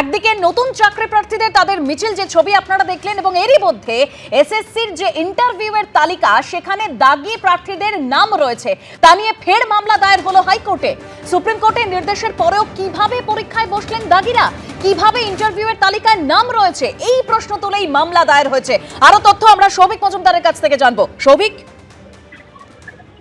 একদিকে নতুন চাকরি প্রার্থীদের তাদের মিছিল যে ছবি আপনারা দেখলেন এবং এরই মধ্যে এসএসসির যে ইন্টারভিউয়ের তালিকা, সেখানে দাগি প্রার্থীদের নাম রয়েছে। তা নিয়ে ফের মামলা দায়ের হলো হাইকোর্টে। সুপ্রিম কোর্টের নির্দেশের পরেও কীভাবে পরীক্ষায় বসলেন দাগিরা? কীভাবে ইন্টারভিউয়ের তালিকায় নাম রয়েছে? এই প্রশ্ন তুলেই মামলা দায়ের হয়েছে। আরও তথ্য আমরা সৌভিক মজুমদারের কাছ থেকে জানব। সৌভিক?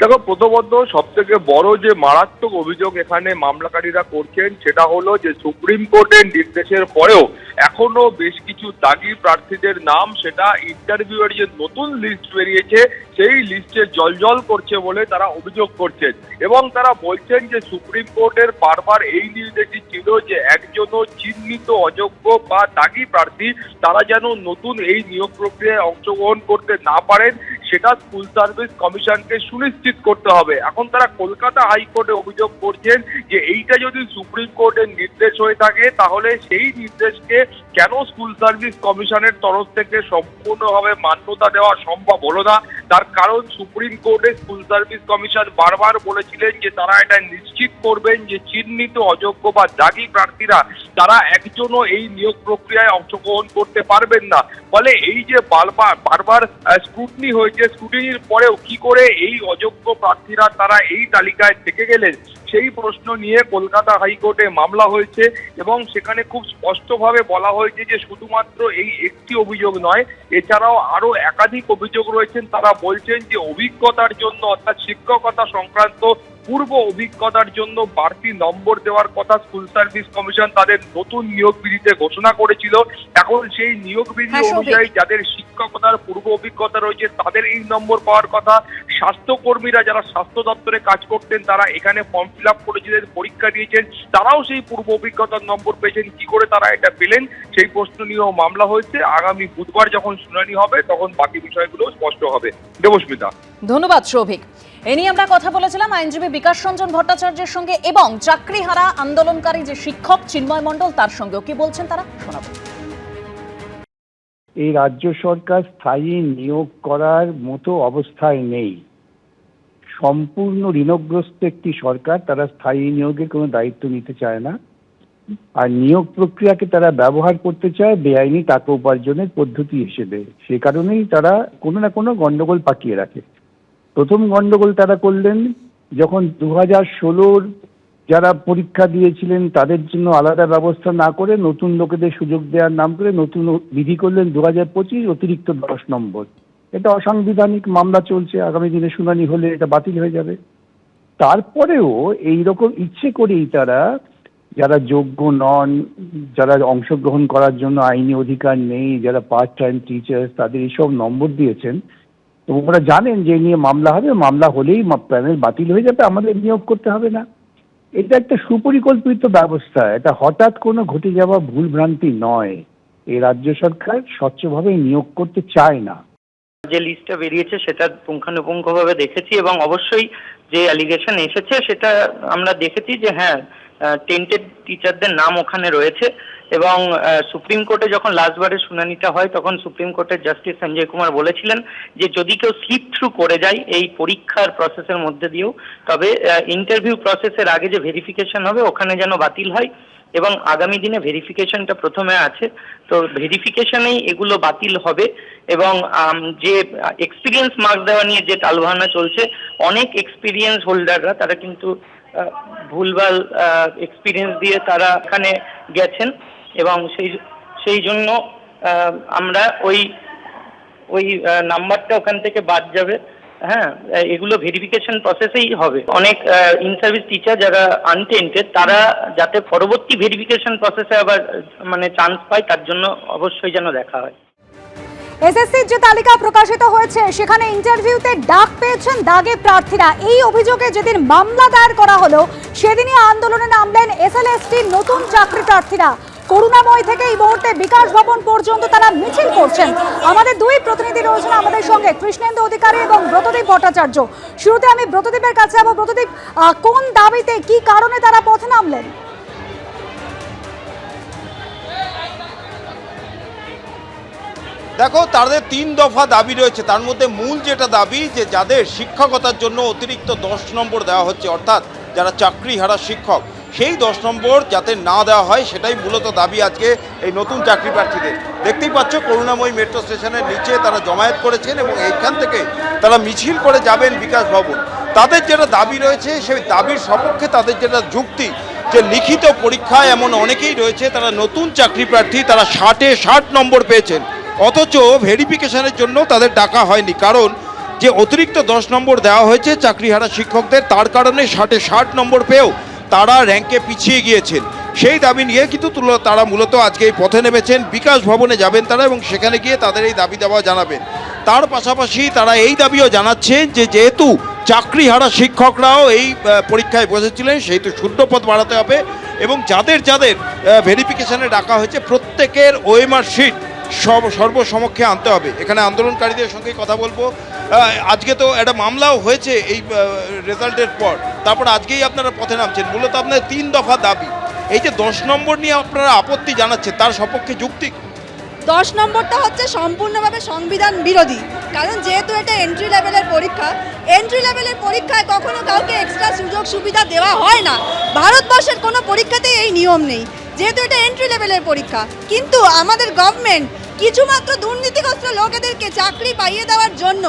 দেখো, প্রথমত সব থেকে বড় যে মারাত্মক অভিযোগ এখানে মামলাকারীরা করছেন, সেটা হলো যে সুপ্রিম কোর্টের নির্দেশের পরেও এখনও বেশ কিছু দাগি প্রার্থীদের নাম, সেটা ইন্টারভিউয়ের যে নতুন লিস্ট বেরিয়েছে, সেই লিস্টে জলজল করছে বলে তারা অভিযোগ করছেন। এবং তারা বলছেন যে সুপ্রিম কোর্টের বারবার এই নির্দেশই ছিল যে একজনও চিহ্নিত অযোগ্য বা দাগি প্রার্থী তারা যেন নতুন এই নিয়োগ প্রক্রিয়ায় অংশগ্রহণ করতে না পারেন, সেটা স্কুল সার্ভিস কমিশনকে সুনিশ্চিত করতে হবে। এখন তারা কলকাতা হাইকোর্টে অভিযোগ করছেন যে এইটা যদি সুপ্রিম কোর্টের নির্দেশ হয়ে থাকে, তাহলে সেই নির্দেশকে কেন স্কুল সার্ভিস কমিশনের তরফ থেকে সম্পূর্ণভাবে মান্যতা দেওয়া সম্ভব হলো না? তার কারণ সুপ্রিম কোর্টে স্কুল সার্ভিস কমিশন বারবার বলেছিলেন যে তারা এটা নিশ্চিত করবেন যে চিহ্নিত, অযোগ্য বা দাগি প্রার্থীরা, তারা একজনও এই নিয়োগ প্রক্রিয়ায় অংশগ্রহণ করতে পারবেন না। ফলে এই যে বারবার বারবার স্ক্রুটনি হয়েছে স্ক্রুটিনির পরেও কি করে এই অযোগ্য প্রার্থীরা তারা এই তালিকায় থেকে গেলেন। সেই প্রশ্ন নিয়ে কলকাতা হাইকোর্টে মামলা হয়েছে এবং সেখানে খুব স্পষ্টভাবে বলা হয়েছে যে শুধুমাত্র এই একটি অভিযোগ নয়, এছাড়াও আরও একাধিক অভিযোগ রয়েছেন। তারা বলছেন যে অভিজ্ঞতার জন্য অর্থাৎ শিক্ষকতা সংক্রান্ত পূর্ব অভিজ্ঞতার জন্য বাড়তি নম্বর দেওয়ার কথা স্কুল সার্ভিস কমিশন তাদের নতুন নিয়োগ বিধিতে ঘোষণা করেছিল। এখন সেই নিয়োগ বিধি হ্যাঁ, অনুযায়ী যাদের শিক্ষকতার পূর্ব অভিজ্ঞতা রয়েছে তাদের এই নম্বর পাওয়ার কথা। স্বাস্থ্যকর্মীরা যারা স্বাস্থ্য দপ্তরে কাজ করতেন তারা এখানে ফর্ম ফিল আপ করেছিলেন পরীক্ষা দিয়েছেন। তারাও সেই পূর্ব অভিজ্ঞতার নম্বর পেয়েছেন। কি করে তারা এটা পেলেন সেই প্রশ্ন নিয়েও মামলা হয়েছে। আগামী বুধবার যখন শুনানি হবে তখন বাকি বিষয়গুলো স্পষ্ট হবে। দেবস্মিতা। ধন্যবাদ সৌভিক এ নিয়ে আমরা কথা বলেছিলাম আইনজীবী বিকাশ রঞ্জন ভট্টাচার্যের সঙ্গে এবং চাকরিহারা আন্দোলনকারী যে শিক্ষক চিন্ময় মণ্ডল, তার সঙ্গেও কি বলছেন তারা? শোনাবো। এই রাজ্য সরকার স্থায়ী নিয়োগ করার মতো অবস্থায় নেই। সম্পূর্ণ ঋণগ্রস্ত একটি সরকার, তারা স্থায়ী নিয়োগের কোনো দায়িত্ব নিতে চায় না। আর নিয়োগ প্রক্রিয়াকে তারা ব্যবহার করতে চায় বেআইনি টাকা উপার্জনের পদ্ধতি হিসেবে। সে কারণেই তারা কোনো না কোনো গন্ডগোল পাকিয়ে রাখে। প্রথম গন্ডগোল তারা করলেন যখন দু হাজার ষোলোর যারা পরীক্ষা দিয়েছিলেন তাদের জন্য আলাদা ব্যবস্থা না করে নতুন লোকেদের সুযোগ দেওয়ার নাম করে নতুন বিধি করলেন দু হাজার পঁচিশ অতিরিক্ত দশ নম্বর। এটা অসাংবিধানিক মামলা চলছে, আগামী দিনে শুনানি হলে এটা বাতিল হয়ে যাবে। তারপরেও এই রকম ইচ্ছে করেই তারা, যারা যোগ্য নন, যারা অংশগ্রহণ করার জন্য আইনি অধিকার নেই, যারা পার্ট টাইম টিচার তাদের এইসব নম্বর দিয়েছেন। ওরা জানেন যে নিয়ে মামলা হবে, মামলা হলেই প্যানেল বাতিল হয়ে যাবে, আমাদের নিয়োগ করতে হবে না। এটা একটা সুপরিকল্পিত ব্যবস্থা, এটা হঠাৎ কোনো ঘটে যাওয়া ভুল ভ্রান্তি নয়। এই রাজ্য সরকার স্বচ্ছভাবে নিয়োগ করতে চায় না। যে লিস্টটা বেরিয়েছে সেটা পুঙ্খানুপুঙ্খভাবে দেখেছি এবং অবশ্যই যে অ্যালিগেশন এসেছে সেটা আমরা দেখেছি যে হ্যাঁ টেন্টেড টিচারদের নাম ওখানে রয়েছে এবং সুপ্রিম কোর্টে যখন লাস্টবারের শুনানিটা হয়, তখন সুপ্রিম কোর্টের জাস্টিস সঞ্জয় কুমার বলেছিলেন যে, যদি কেউ স্লিপ থ্রু করে যায় এই পরীক্ষার প্রসেসের মধ্যে দিয়েও, তবে ইন্টারভিউ প্রসেসের আগে যে ভেরিফিকেশন হবে, ওখানে যেন বাতিল হয় এবং আগামী দিনে ভেরিফিকেশনটা প্রথমে আছে। তো ভেরিফিকেশনেই এগুলো বাতিল হবে এবং যে এক্সপিরিয়েন্স মার্ক দেওয়া নিয়ে যে টালবাহানা চলছে, অনেক এক্সপিরিয়েন্স হোল্ডাররা তারা কিন্তু ভুলভাল এক্সপিরিয়েন্স দিয়ে তারা এখানে গেছেন এবং সেই সেই জন্য আমরা ওই ওই নাম্বারটা ওখান থেকে বাদ যাবে। হ্যাঁ এগুলো ভেরিফিকেশন প্রসেসেই হবে। অনেক ইন সার্ভিস টিচার যারা আনটেন্টেড তারা যাতে পরবর্তী ভেরিফিকেশন প্রসেসে আবার মানে চান্স পায়, তার জন্য অবশ্যই যেন দেখা হয়। এসএসসির যে তালিকা প্রকাশিত হয়েছে, সেখানে ইন্টারভিউতে ডাক পেয়েছেন দাগে প্রার্থীরা। এই অভিযোগে যেদিন মামলা দায়ের করা হলো, সেদিনই আন্দোলনে নামলেন এসএলএসটির নতুন চাকরি প্রার্থীরা। করুণাময় থেকে এই মুহূর্তে বিকাশ ভবন পর্যন্ত তারা মিছিল করছেন। আমাদের দুই প্রতিনিধি রয়েছেন আমাদের সঙ্গে, কৃষ্ণেন্দু অধিকারী এবং ব্রতদীপ ভট্টাচার্য। শুরুতে আমি ব্রতদীপের কাছে যাব। ব্রতদীপ কোন দাবিতে, কি কারণে তারা পথে নামলেন? দেখো, তাদের তিন দফা দাবি রয়েছে। তার মধ্যে মূল যেটা দাবি, যে যাদের শিক্ষকতার জন্য অতিরিক্ত দশ নম্বর দেওয়া হচ্ছে, অর্থাৎ যারা চাকরি হারা শিক্ষক, সেই দশ নম্বর যাতে না দেওয়া হয়, সেটাই মূলত দাবি আজকে এই নতুন চাকরি প্রার্থীদের। দেখতেই পাচ্ছ, করুণাময়ী মেট্রো স্টেশনের নিচে তারা জমায়েত করেছেন এবং এইখান থেকে তারা মিছিল করে যাবেন বিকাশ ভবন। তাদের যেটা দাবি রয়েছে, সেই দাবির সপক্ষে তাদের যেটা যুক্তি, যে লিখিত পরীক্ষায় এমন অনেকেই রয়েছে, তারা নতুন চাকরি প্রার্থী, তারা ষাটে ষাট নম্বর পেয়েছেন। অথচ ভেরিফিকেশনের জন্য তাদের ডাকা হয়নি। কারণ যে অতিরিক্ত দশ নম্বর দেওয়া হয়েছে চাকরিহারা শিক্ষকদের, তার কারণে ষাটে ষাট নম্বর পেয়েও তারা র্যাঙ্কে পিছিয়ে গিয়েছেন। সেই দাবি নিয়ে কিন্তু তারা মূলত আজকে এই পথে নেমেছেন। বিকাশ ভবনে যাবেন তারা এবং সেখানে গিয়ে তাদের এই দাবি দাওয়া জানাবেন। তার পাশাপাশি তারা এই দাবিও জানাচ্ছেন যে যেহেতু চাকরিহারা শিক্ষকরাও এই পরীক্ষায় বসেছিলেন, সেহেতু শূন্য পদ বাড়াতে হবে এবং যাদের যাদের ভেরিফিকেশানে ডাকা হয়েছে, প্রত্যেকের ওএমআর শিট সব সর্বসমক্ষে আনতে হবে। এখানে আন্দোলনকারীদের সঙ্গে কথা বলব। আজকে তো একটা মামলাও হয়েছে এই রেজাল্টের পর। তারপর আজকেই আপনারা পথে নামছেন। মূলত আপনার তিন দফা দাবি। এই যে দশ নম্বর নিয়ে আপনারা আপত্তি জানাচ্ছেন, তার সপক্ষে যুক্তি? দশ নম্বরটা হচ্ছে সম্পূর্ণভাবে সংবিধান বিরোধী। কারণ যেহেতু এটা এন্ট্রি লেভেলের পরীক্ষা এন্ট্রি লেভেলের পরীক্ষায় কখনো কাউকে এক্সট্রা সুযোগ সুবিধা দেওয়া হয় না। ভারতবর্ষের কোনো পরীক্ষাতেই এই নিয়ম নেই। যেহেতু এটা এন্ট্রি লেভেলের পরীক্ষা, কিন্তু আমাদের গভর্নমেন্ট কিছুমাত্র দুর্নীতিগ্রস্ত লোকেদেরকে চাকরি পাইয়ে দেওয়ার জন্য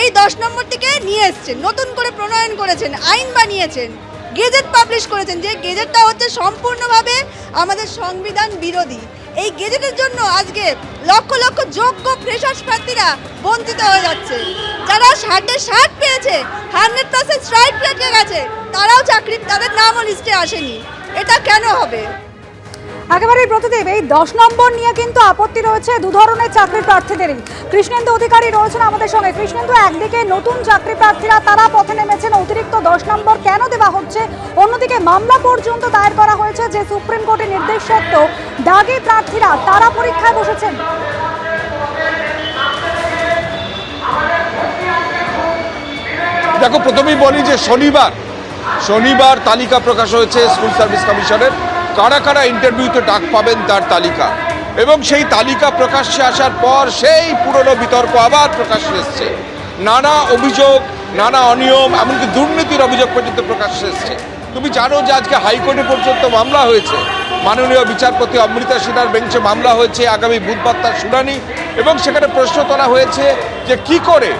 এই দশ নম্বরটিকে নিয়ে এসছেন, নতুন করে প্রণয়ন করেছেন, আইন বানিয়েছেন, গেজেট পাবলিশ করেছেন, যে গেজেটটা হচ্ছে সম্পূর্ণভাবে আমাদের সংবিধান বিরোধী। এই গেজেটের জন্য আজকে লক্ষ লক্ষ যোগ্য ফ্রেশার্স প্রার্থীরা বঞ্চিত হয়ে যাচ্ছে। যারা ষাটে ষাট পেয়েছে হান্ড্রেড পার্সেন্ট স্ট্রাইক রেটে গেছে তারাও চাকরি, তাদের নামও লিস্টে আসেনি। এটা কেন হবে? একেবারেই প্রতিদেব এই দশ নম্বর নিয়ে কিন্তু আপত্তি রয়েছে দু ধরনের চাকরি প্রার্থীদেরই। কৃষ্ণেন্দু অধিকারী রয়েছেন আমাদের সঙ্গে। কৃষ্ণেন্দু, একদিকে নতুন চাকরি প্রার্থীরা তারা পথে নেমেছেন, অতিরিক্ত দশ নম্বর কেন দেওয়া হচ্ছে? অন্যদিকে মামলা পর্যন্ত দায়ের করা হয়েছে যে সুপ্রিম কোর্টের নির্দেশ সত্ত্বেও দাগি প্রার্থীরা তারা পরীক্ষায় বসেছেন। দেখো, প্রথমেই বলি যে শনিবার শনিবার তালিকা প্রকাশ হয়েছে স্কুল সার্ভিস কমিশনের। কারা কারা ইন্টারভিউতে ডাক পাবেন তার তালিকা। এবং সেই তালিকা প্রকাশ্যে আসার পর সেই পুরনো বিতর্ক আবার প্রকাশ্যে এসছে। নানা অভিযোগ, নানা অনিয়ম, এমনকি দুর্নীতির অভিযোগ পর্যন্ত প্রকাশ্যে এসছে। তুমি জানো যে আজকে হাইকোর্টে পর্যন্ত মামলা হয়েছে। মাননীয় বিচারপতি অমৃতা সিনহার বেঞ্চে মামলা হয়েছে আগামী বুধবার তার শুনানি এবং সেখানে প্রশ্ন তোলা হয়েছে যে কি করে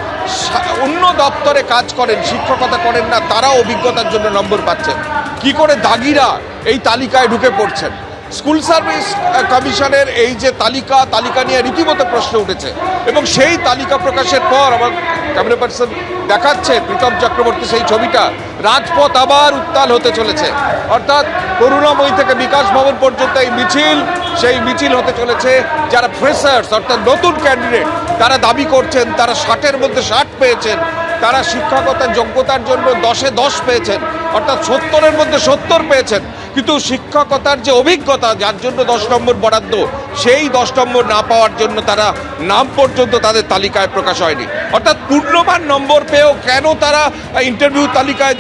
অন্য দপ্তরে কাজ করেন, শিক্ষকতা করেন না তারা অভিজ্ঞতার জন্য নম্বর পাচ্ছেন। কি করে দাগিরা এই তালিকায় ঢুকে পড়ছেন? স্কুল সার্ভিস কমিশনের এই যে তালিকা তালিকা নিয়ে রীতিমতো প্রশ্ন উঠেছে এবং সেই তালিকা প্রকাশের পর আমার ক্যামেরা পার্সন দেখাচ্ছে প্রীতম চক্রবর্তী সেই ছবিটা। রাজপথ আবার উত্তাল হতে চলেছে। অর্থাৎ করুণাময়ী থেকে বিকাশ ভবন পর্যন্ত এই মিছিল, সেই মিছিল হতে চলেছে। যারা ফ্রেশার্স অর্থাৎ নতুন ক্যান্ডিডেট তারা দাবি করছেন, তারা ষাটের মধ্যে ষাট পেয়েছেন, তারা শিক্ষকতার যোগ্যতার জন্য দশে দশ পেয়েছেন, অর্থাৎ সত্তরের মধ্যে সত্তর পেয়েছেন। কিন্তু শিক্ষকতার যে অভিজ্ঞতা, যার জন্য দশ নম্বর বরাদ্দ সেই দশ নম্বর না পাওয়ার জন্য তারা নাম পর্যন্ত তাদের তালিকায় প্রকাশ হয়নি। অর্থাৎ পূর্ণমান নম্বর পেয়েও কেন তারা ইন্টারভিউ তালিকায়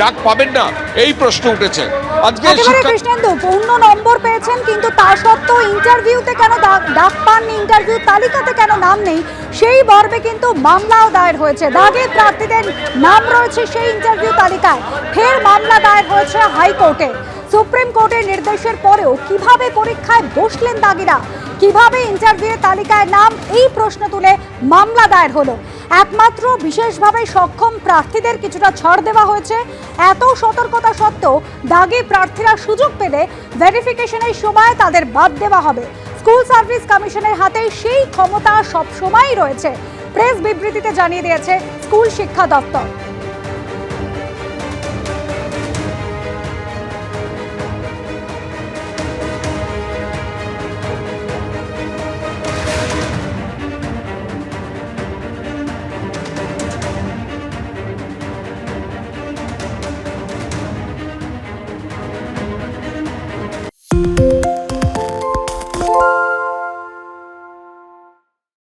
ডাক পাবেন না? এই প্রশ্ন উঠেছে। আজকে কৃষ্ণেন্দু পূর্ণ নম্বর পেয়েছেন কিন্তু তা সত্ত্বেও ইন্টারভিউতে কেন ডাক পাননি ইন্টারভিউ তালিকাতে কেন নাম নেই সেই মর্মে কিন্তু মামলাও দায়ের হয়েছে। দাগে প্রার্থীদের নাম রয়েছে সেই ইন্টারভিউ তালিকায়। ফের মামলা দায়ের হয়েছে হাইকোর্টে। সুপ্রিম কোর্টের নির্দেশের পরেও কীভাবে পরীক্ষায় বসলেন দাগিরা? কীভাবে ইন্টারভিউ তালিকায় নাম? এই প্রশ্ন তুলে মামলা দায়ের হলো। একমাত্র বিশেষভাবে সক্ষম প্রার্থীদের কিছুটা ছাড় দেওয়া হয়েছে। এত সতর্কতা সত্ত্বেও দাগি প্রার্থীরা সুযোগ পেলে ভেরিফিকেশনের সময় তাদের বাদ দেওয়া হবে। স্কুল সার্ভিস কমিশনের হাতে সেই ক্ষমতা সব সময়ই রয়েছে। প্রেস বিবৃতিতে জানিয়ে দিয়েছে স্কুল শিক্ষা দপ্তর।